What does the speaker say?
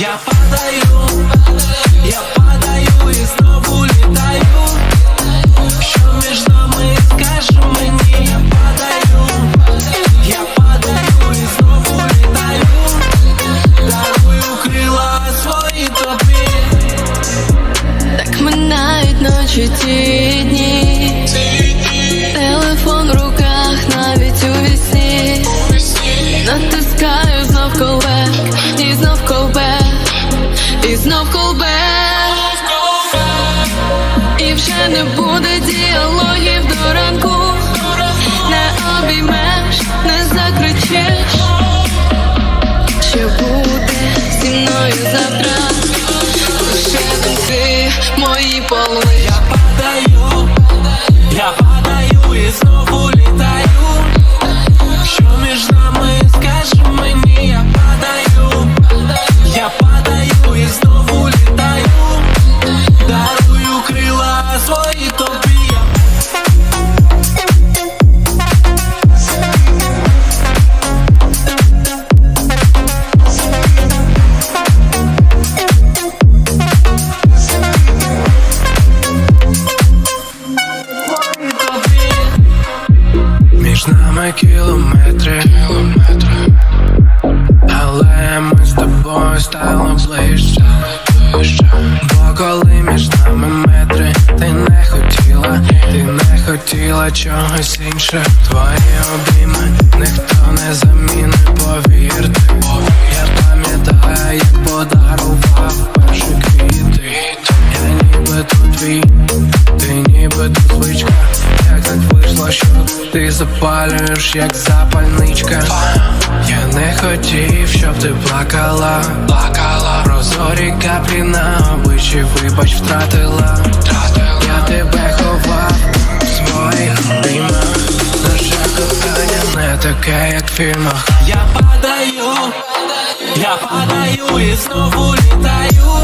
Я падаю, я падаю і знову літаю. Що між нами мені, падаю, я падаю і знову літаю. Дарую крила свої тобі. Так минають ті дні Телефон в руках навіть у вісні Натискаю знов колбек І знов І знов колбе, І вже не буде діалогів до ранку. Не обіймеш, не закричиш Що буде зі мною завтра? Лише думки мої половини Між нами кілометри, кілометри. Але ми з тобою стало ближче, ближче. Бо коли між нами метри, ти не хотіла, ти не хотіла чогось інше. Твої обійми ніхто ти запалюєш, як запальничка. Я не хотів, щоб ти плакала, плакала. Прозорі каплі на обличчі, вибач, втратила. Я тебе ховав в своїх обіймах. Наше кохання не таке, як в фільмах. Я падаю, я падаю і знову літаю.